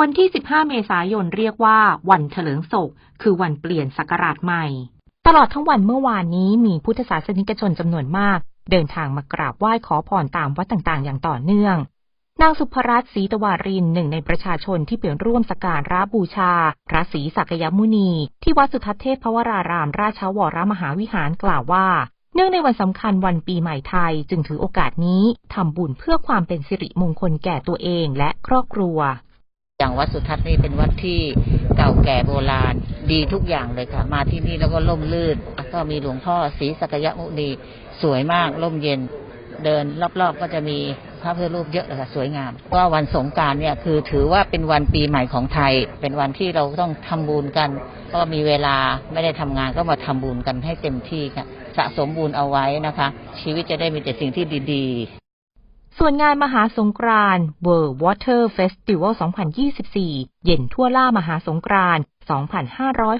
วันที่ 15 เมษายนเรียกว่า วันเถลิงศก คือวันเปลี่ยนศักราชใหม่ ตลอดทั้งวันเมื่อวานนี้มีพุทธศาสนิกชนจำนวนมาก เดินทางมากราบไหว้ขอพรตามวัดต่างๆ อย่างต่อเนื่อง นางสุภรัตน์ศรีตวารินหนึ่งในประชาชนที่ไปลี่ยนร่วมสการะบูชา พระศรีสักยมุนี ที่วัดสุทัศเทพพวราราม ราชวรมหาวิหารกล่าวว่าเนื่องในวันสำคัญวันปีใหม่ไทยจึงถือโอกาสนี้ทำบุญเพื่อความเป็นสิริมงคลแก่ตัวเองและครอบครัว อย่างวัดสุทัศน์นี่เป็นวัดที่เก่าแก่โบราณดีทุกอย่างเลยค่ะ มาที่นี่แล้วก็ร่มรื่นแล้วก็มีหลวงพ่อศรีสักยมุนีสวยมากร่มเย็น เดินรอบๆก็จะมีพระพุทธรูปเยอะเลยค่ะสวยงามก็วันสงการเนี่ยคือถือว่าเป็นวันปีใหม่ของไทย เป็นวันที่เราต้องทำบุญกัน ก็มีเวลาไม่ได้ทำงานก็มาทำบุญกันให้เต็มที่ค่ะ สะสมบุญเอาไว้นะคะ ชีวิตจะได้มีแต่สิ่งที่ดีๆ ส่วนงานมหาสงกรานต์ World Water Festival 2024 เย็นทั่วล่ามหาสงกรานต์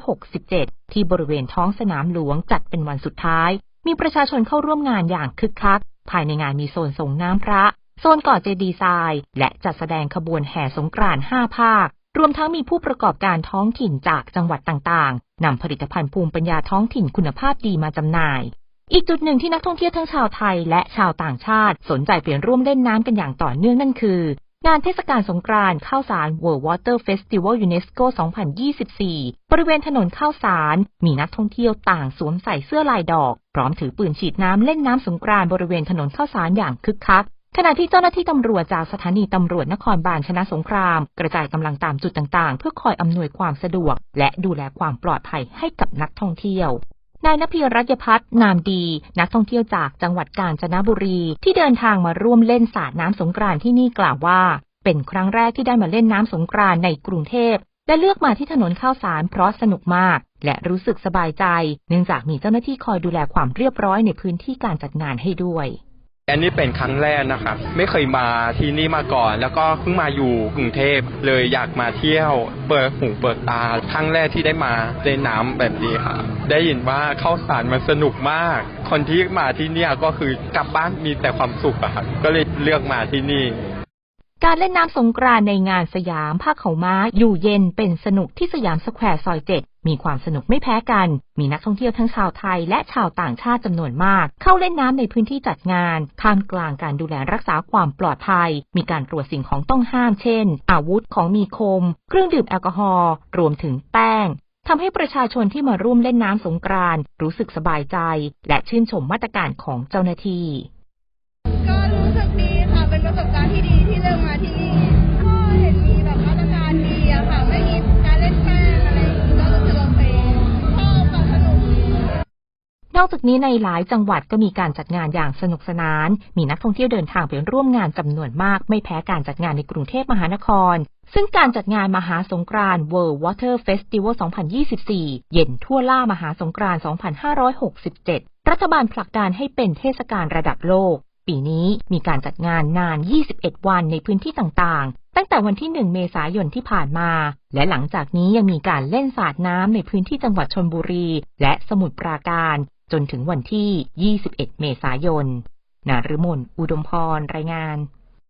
2567 ที่บริเวณท้องสนามหลวงจัดเป็นวันสุดท้าย มีประชาชนเข้าร่วมงานอย่างคึกคัก ภายในงานมีโซนส่งน้ำพระ โซนก่อเจดีย์ทราย และจัดแสดงขบวนแห่สงกรานต์ 5 ภาค รวมทั้งมีผู้ประกอบการท้องถิ่นจากจังหวัดต่างๆ นำผลิตภัณฑ์ภูมิปัญญาท้องถิ่นคุณภาพดีมาจำหน่าย อีกจุดหนึ่งที่นักท่องเที่ยวทั้งชาวไทยและชาวต่างชาติ สนใจเปลี่ยนร่วมเล่นน้ำกันอย่างต่อเนื่องนั่นคือ งานเทศกาลสงกรานต์ข้าวสาร World Water Festival UNESCO 2024 บริเวณถนนข้าวสาร มีนักท่องเที่ยวต่างสวมใส่เสื้อลายดอก พร้อมถือปืนฉีดน้ำเล่นน้ำสงกรานต์บริเวณถนนข้าวสารอย่างคึกคักขณะที่เจ้าหน้าที่ตำรวจจากสถานีตำรวจนครบาลชนะสงคราม กระจายกำลังตามจุดต่างๆ เพื่อคอยอำนวยความสะดวก และดูแลความปลอดภัยให้กับนักท่องเที่ยว นายนภีรัตยพัฒน์นามดี นักท่องเที่ยวจากจังหวัดกาญจนบุรี ที่เดินทางมาร่วมเล่นสาดน้ำสงกรานที่นี่กล่าวว่า เป็นครั้งแรกที่ได้มาเล่นน้ำสงกรานในกรุงเทพและเลือกมาที่ถนนข้าวสารเพราะสนุกมาก และรู้สึกสบายใจ เนื่องจากมีเจ้าหน้าที่คอยดูแลความเรียบร้อยในพื้นที่การจัดงานให้ด้วย อันนี้เป็นครั้งแรกนะครับไม่เคยมาที่นี่มาก่อน แล้วก็เพิ่งมาอยู่กรุงเทพเลยอยากมาเที่ยวเปิดหูเปิดตาครั้งแรกที่ได้มาเล่นน้ำแบบนี้ค่ะได้ยินว่าเข้าสารมันสนุกมาก คนที่มาที่นี่ก็คือกลับบ้านมีแต่ความสุขอะครับก็เลยเลือกมาที่นี่ การเล่นน้ำสงกรานในงานสยามภาคเขาม้า อยู่เย็นเป็นสนุกที่สยามสแควร์ซอยเจ็ดมีความสนุกไม่แพ้กัน มีนักท่องเที่ยวทั้งชาวไทยและชาวต่างชาติจำนวนมาก เข้าเล่นน้ำในพื้นที่จัดงาน ท่ามกลางการดูแลรักษาความปลอดภัย มีการตรวจสิ่งของต้องห้ามเช่น อาวุธของมีคม เครื่องดื่มแอลกอฮอล์ รวมถึงแป้งทำให้ประชาชนที่มาร่วมเล่นน้ำสงกรานต์รู้สึกสบายใจ และชื่นชมมาตรการของเจ้าหน้าที่ ประสบการณ์ที่ดีที่เลือกมาที่นี่ก็เห็นมีแบบมาตรการดีอะค่ะ ไม่มีการเล่นแป้งอะไรก็รู้สึกโอเคชอบความสนุก นอกจากนี้ในหลายจังหวัดก็มีการจัดงานอย่างสนุกสนาน มีนักท่องเที่ยวเดินทางไปร่วมงานจำนวนมาก ไม่แพ้การจัดงานในกรุงเทพมหานคร ซึ่งการจัดงานมหาสงกรานต์ World Water Festival 2024 เย็นทั่วล่ามหาสงกรานต์ 2567 รัฐบาลผลักดันให้เป็นเทศกาลระดับโลก ปีนี้มีการจัดงานนาน 21 วันในพื้นที่ต่างๆ ตั้งแต่วันที่ 1 เมษายนที่ผ่านมา และหลังจากนี้ยังมีการเล่นสาดน้ำในพื้นที่จังหวัดชนบุรี และสมุทรปราการ จนถึงวันที่ 21 เมษายน นาฤมน อุดมพร รายงาน